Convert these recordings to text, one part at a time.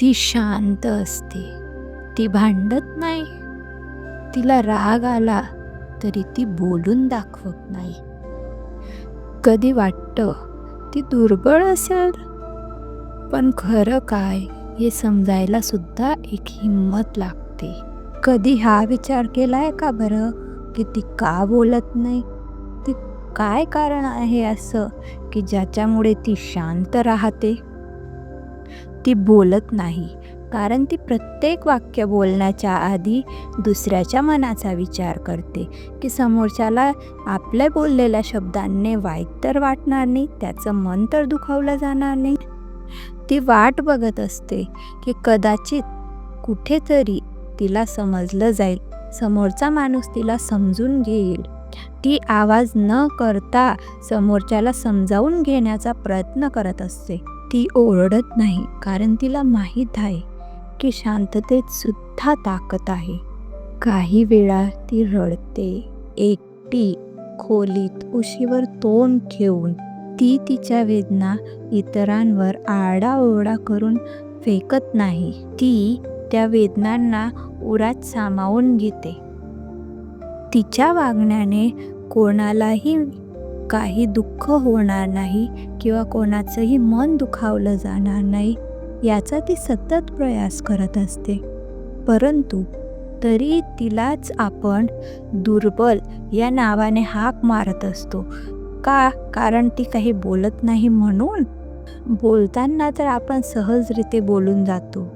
ती शांत असते. ती भांडत नाही. तिला राग आला तरी ती बोलून दाखवत नाही. कधी वाटतं ती दुर्बळ असेल? पण खरं काय हे समजायला सुद्धा एक हिंमत लागते. कधी हा विचार केलाय का बरं? की ती का बोलत नाही? ती काय कारण आहे असं की ज्याच्यामुळे ती शांत राहते? ती बोलत नाही. कारण ती प्रत्येक वाक्य बोलण्याच्या आधी दुसऱ्याच्या मनाचा विचार करते की समोरच्याला आपल्या बोललेल्या शब्दांनी वाईट तर वाटणार नाही त्याचं मन तर दुखावलं जाणार नाही. ती वाट बघत असते की कदाचित कुठेतरी तिला समजलं जाईल समोरचा माणूस तिला समजून घेईल. ती आवाज न करता समोरच्याला समजावून घेण्याचा प्रयत्न करत असते. ती ओरडत नाही कारण तिला माहीत आहे की शांततेत सुद्धा ताकद आहे. काही वेळा ती रडते एकटी खोलीत उशीवर तोंड घेऊन ती तिच्या वेदना इतरांवर आरडाओरडा करून फेकत नाही. ती त्या वेदनांना उरात सामावून घेते. तिच्या वागण्याने कोणालाही काही दुःख होणार नाही किंवा कोणाचंही मन दुखावलं जाणार नाही याचा ती सतत प्रयास करत असते. परंतु तरी तिलाच आपण दुर्बल या नावाने हाक मारत असतो. का? कारण ती काही बोलत नाही म्हणून? बोलताना तर आपण सहजरिते बोलून जातो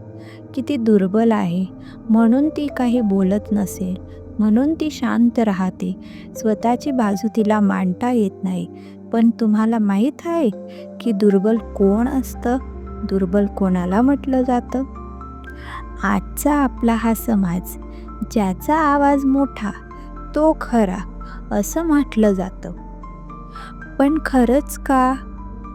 की ती दुर्बल आहे म्हणून ती काही बोलत नसेल. म्हणून ती शांत राहते. स्वतःची बाजू तिला मांडता येत नाही. पण तुम्हाला माहीत आहे की दुर्बल कोण असतं? दुर्बल कोणाला म्हटलं जातं? आजचा आपला हा समाज ज्याचा आवाज मोठा तो खरा असं म्हटलं जातं. पण खरंच का?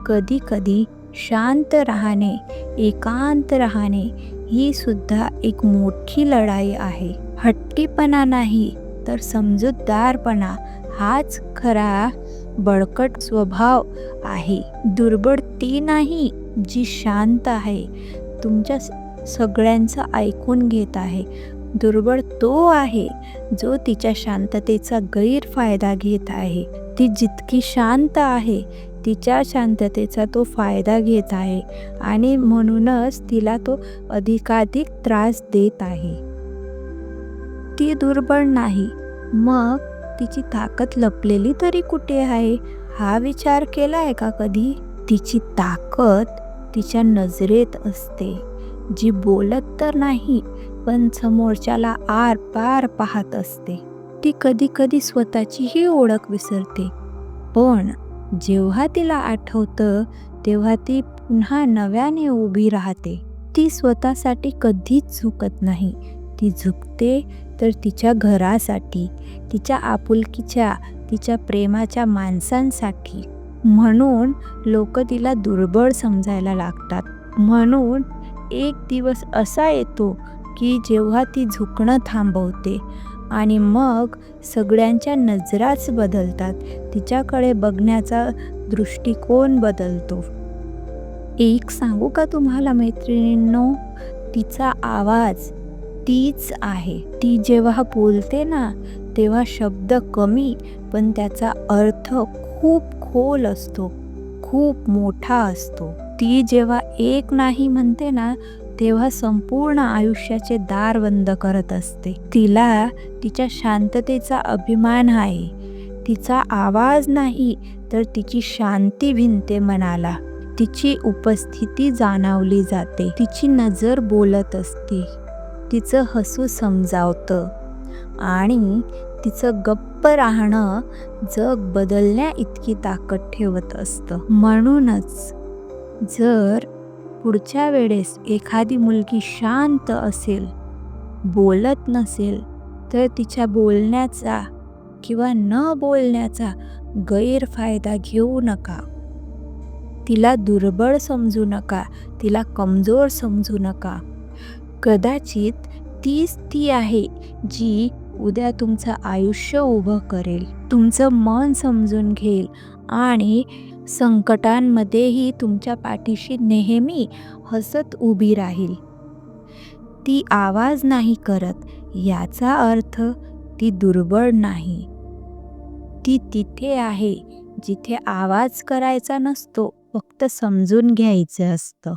कधी कधी शांत राहणे एकांत राहणे ही सुद्धा एक मोठी लढाई आहे. हट्टीपणा नाही तर समजूतदारपणा हाच खरा बळकट स्वभाव आहे. दुर्बळ ती नाही जी शांत आहे. तुमच्या सगळ्यांचं ऐकून घेत आहे. दुर्बळ तो आहे जो तिच्या शांततेचा गैरफायदा घेत आहे. ती जितकी शांत आहे तिच्या शांततेचा तो फायदा घेत आहे आणि म्हणूनच तिला तो अधिकाधिक त्रास देत आहे. ती दुर्बळ नाही. मग तिची ताकद लपलेली तरी कुठे आहे? हा विचार केला आहे का कधी? तिची ताकद तिच्या नजरेत असते. जी बोलत तर नाही पण समोरच्याला आर पार पाहत असते. ती कधी कधी स्वतःचीही ओळख विसरते. पण जेव्हा तिला आठवतं तेव्हा ती पुन्हा नव्याने उभी राहते. ती स्वतःसाठी कधीच झुकत नाही. ती झुकते तर तिच्या घरासाठी तिच्या आपुलकीच्या तिच्या प्रेमाच्या माणसांसाठी. म्हणून लोक तिला दुर्बळ समजायला लागतात. म्हणून एक दिवस असा येतो की जेव्हा ती झुकणं थांबवते आणि मग सगळ्यांच्या नजराच बदलतात तिच्याकडे बघण्याचा दृष्टिकोन बदलतो. एक सांगू का तुम्हाला मैत्रिणींनो? तिचा आवाज तीच आहे. ती जेव्हा बोलते ना तेव्हा शब्द कमी पण त्याचा अर्थ खूप खोल असतो खूप मोठा असतो. ती जेव्हा एक नाही म्हणते ना तेव्हा संपूर्ण आयुष्याचे दार बंद करत असते. तिला तिच्या शांततेचा अभिमान आहे. तिचा आवाज नाही तर तिची शांती भिनते मनाला. तिची उपस्थिती जाणवली जाते. तिची नजर बोलत असते. तिचं हसू समजावतं आणि तिचं गप्प राहणं जग बदलण्या इतकी ताकद ठेवत असतं. म्हणूनच जर पुढच्या वेळेस एखादी मुलगी शांत असेल बोलत नसेल तर तिच्या बोलण्याचा किंवा न बोलण्याचा गैरफायदा घेऊ नका. तिला दुर्बळ समजू नका तिला कमजोर समजू नका. कदाचित तीच ती आहे जी उद्या तुमचं आयुष्य उभं करेल. तुमचं मन समजून घेईल आणि संकटांमध्येही तुमच्या पाठीशी नेहमी हसत उभी राहील. ती आवाज नाही करत याचा अर्थ ती दुर्बळ नाही. ती तिथे आहे जिथे आवाज करायचा नसतो फक्त समजून घ्यायचं असतं.